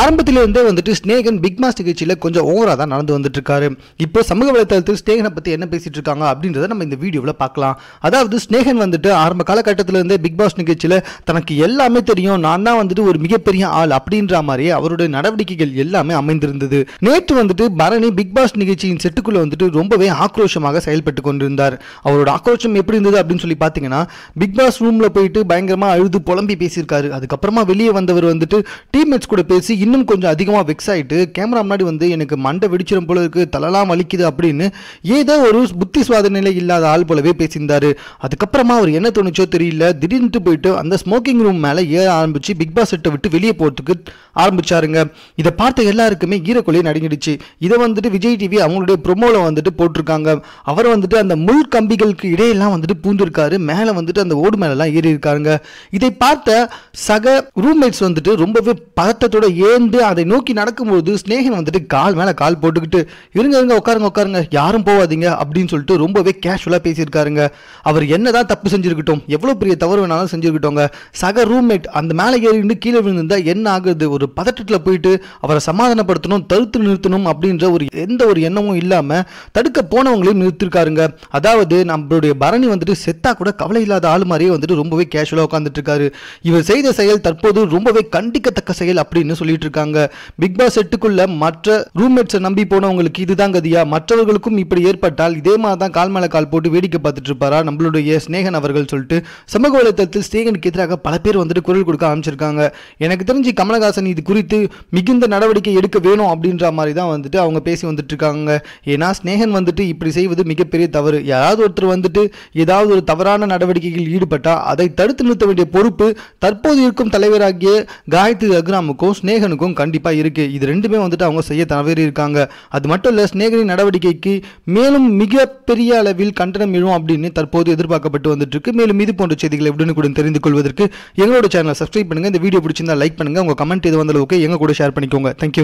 ஆரம்பத்திலிருந்தே வந்துட்டு Snehan big mass நிகழ்ச்சியில் கொஞ்சம் ஓவராக தான் நடந்து வந்துட்டு இருக்காரு இப்போ சமூக வலைத்தளத்தில் ஸ்னேகனை பற்றி என்ன பேசிட்டு இருக்காங்க அப்படின்றத நம்ம இந்த வீடியோவில் பார்க்கலாம். அதாவது ஸ்னேகன் வந்துட்டு ஆரம்ப காலகட்டத்தில் இருந்தே பிக் பாஸ் நிகழ்ச்சியில் தனக்கு எல்லாமே தெரியும். நான் தான் வந்துட்டு ஒரு மிகப்பெரிய ஆள் அப்படின்ற மாதிரியே அவருடைய நடவடிக்கைகள் எல்லாமே அமைந்திருந்தது. நேற்று வந்துட்டு பரணி பிக் பாஸ் நிகழ்ச்சியின் செட்டுக்குள்ளே வந்துட்டு ரொம்பவே ஆக்ரோஷமாக செயல்பட்டு கொண்டிருந்தார். அவரோட ஆக்ரோஷம் எப்படி இருந்தது அப்படின்னு சொல்லி பார்த்தீங்கன்னா பிக் பாஸ் ரூமில் போயிட்டு பயங்கரமாக அழுது புலம்பி பேசியிருக்காரு. அதுக்கப்புறமா வெளியே வந்தவர் வந்துட்டு டீம்மேட்ஸ் கூட பேசி இன்னும் கொஞ்சம் அதிகமாக வெக்ஸ் ஆகிட்டு கேமரா முன்னாடி வந்து எனக்கு மண்டை வெடிச்சிடும் போல இருக்குது தலைலாம் வலிக்குது அப்படின்னு ஏதோ ஒரு புத்தி சுவாத நிலை இல்லாத ஆள் போலவே பேசியிருந்தாரு. அதுக்கப்புறமா அவர் என்ன தோணுச்சோ தெரியல. திடீர்னு போயிட்டு அந்த ஸ்மோக்கிங் ரூம் மேலே ஏற ஆரம்பிச்சு பிக் பாஸ் செட்டை விட்டு வெளியே போகிறதுக்கு ஆரம்பிச்சாருங்க. இதை பார்த்த எல்லாருக்குமே ஈரக்கொலையை நடுங்கிடுச்சு. இதை வந்துட்டு விஜய் டிவி அவங்களுடைய ப்ரொமோவில் வந்துட்டு போட்டிருக்காங்க. அவர் வந்துட்டு அந்த முள் கம்பிகளுக்கு இடையெல்லாம் வந்துட்டு பூந்திருக்காரு மேலே வந்துட்டு அந்த ஓடு மேலெல்லாம் ஏறி இருக்காருங்க இதை பார்த்த சக ரூம்மேட்ஸ் வந்துட்டு ரொம்பவே பதட்டத்தோட சேர்ந்து அதை நோக்கி நடக்கும்போது ஸ்னேகன் வந்துட்டு கால் மேலே கால் போட்டுக்கிட்டு இருங்க இருங்க உட்காருங்க உட்காருங்க யாரும் போகாதீங்க அப்படின்னு சொல்லிட்டு ரொம்பவே கேஷுவலாக பேசியிருக்காருங்க. அவர் என்னதான் தப்பு செஞ்சுருக்கட்டும் எவ்வளோ பெரிய தவறு வேணாலும் செஞ்சுருக்கட்டோங்க சக ரூம்மேட் அந்த மேலே ஏறிண்டு கீழே விழுந்திருந்தா என்ன ஆகுது? ஒரு பதட்டத்தில் போயிட்டு அவரை சமாதானப்படுத்தணும் தடுத்து நிறுத்தணும் அப்படின்ற ஒரு எந்த ஒரு எண்ணமும் இல்லாமல் தடுக்க போனவங்களையும் நிறுத்திருக்காருங்க. அதாவது நம்மளுடைய பரணி வந்துட்டு செத்தா கூட கவலை இல்லாத ஆள் மாதிரியே வந்துட்டு ரொம்பவே கேஷுவலாக உட்காந்துட்டு இருக்காரு. இவர் செய்த செயல் தற்போது ரொம்பவே கண்டிக்கத்தக்க செயல் அப்படின்னு சொல்லிட்டு இருக்காங்க பிக் பாஸ் செட்டுக்குள்ள மற்ற ரூம்மேட்ஸை நம்பி போனவங்களுக்கு இதுதான் கதியா மற்றவர்களுக்கும் இப்படி ஏற்பட்டால் இதே மாதிரி தான் கால் மேல கால் போட்டு வேடிக்கை பார்த்துட்டு இருப்பாரா? நம்மளுடைய ஸ்நேகன் அவர்கள் சொல்லிட்டு சமூக வலைத்தளத்தில் ஸ்நேகனுக்கு எதிராக பல பேர் வந்துட்டு குரல் கொடுக்க ஆரம்பிச்சிருக்காங்க. எனக்கு தெரிஞ்சு கமலஹாசன் இது குறித்து மிகுந்த நடவடிக்கை எடுக்க வேணும் அப்படின்ற மாதிரி தான் வந்துட்டு அவங்க பேசி வந்துட்டு இருக்காங்க ஏன்னா ஸ்நேகன் வந்துட்டு இப்படி செய்வது மிகப்பெரிய தவறு. யாராவது ஒருத்தர் வந்துட்டு ஏதாவது ஒரு தவறான நடவடிக்கையில் ஈடுபட்டால் அதை தடுத்து நிறுத்த வேண்டிய பொறுப்பு தற்போது இருக்கும் தலைவராகிய காயத்ரி ரகுராமுக்கும் ஸ்னேகனுக்கும் கண்டிப்பாக இருக்கு. இது ரெண்டுமே வந்துட்டு அவங்க செய்ய தவறி இருக்காங்க. அது மட்டும் இல்லை ஸ்னேகனின் நடவடிக்கைக்கு மேலும் மிகப்பெரிய அளவில் கண்டனம் எழும் அப்படின்னு தற்போது எதிர்பார்க்கப்பட்டு வந்துட்டு இருக்கு மேலும் இது போன்ற செய்திகளை உடனுக்குடன் தெரிந்து கொள்வதற்கு எங்களோட சேனலை சப்ஸ்கிரைப் பண்ணுங்கள் இந்த வீடியோ பிடிச்சிருந்தா லைக் பண்ணுங்க. உங்கள் கமெண்ட் இது வந்தாலும் அளவுக்கு எங்க கூட ஷேர் பண்ணிக்கோங்க. தேங்க்யூ